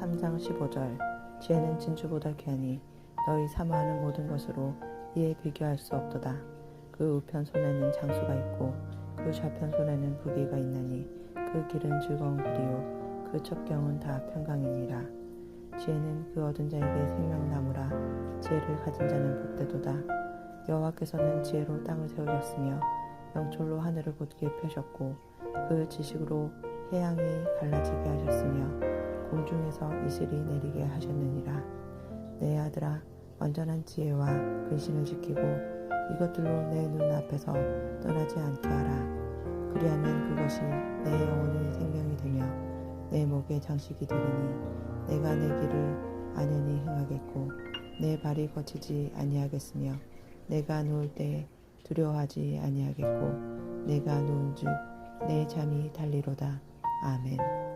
3장 15절 지혜는 진주보다 귀하니 너희 사모하는 모든 것으로 이에 비교할 수 없도다. 그 우편 손에는 장수가 있고 그 좌편 손에는 부귀가 있나니 그 길은 즐거운 길이요 그 첩경은 다 평강이니라. 지혜는 그 얻은 자에게 생명나무라 지혜를 가진 자는 복되도다. 여호와께서는 지혜로 땅을 세우셨으며 영철로 하늘을 곧게 펴셨고 그 지식으로 해양이 갈라지게 하셨으며 공중에서 이슬이 내리게 하셨느니라. 내 아들아 완전한 지혜와 근신을 지키고 이것들로 내 눈앞에서 떠나지 않게 하라. 그리하면 그것이 내 영혼의 생명이 되며 내 목의 장식이 되리니 내가 내 길을 안연히 행하겠고 내 발이 거치지 아니하겠으며 내가 누울 때 두려워하지 아니하겠고 내가 누운즉 내 잠이 달리로다. Amen.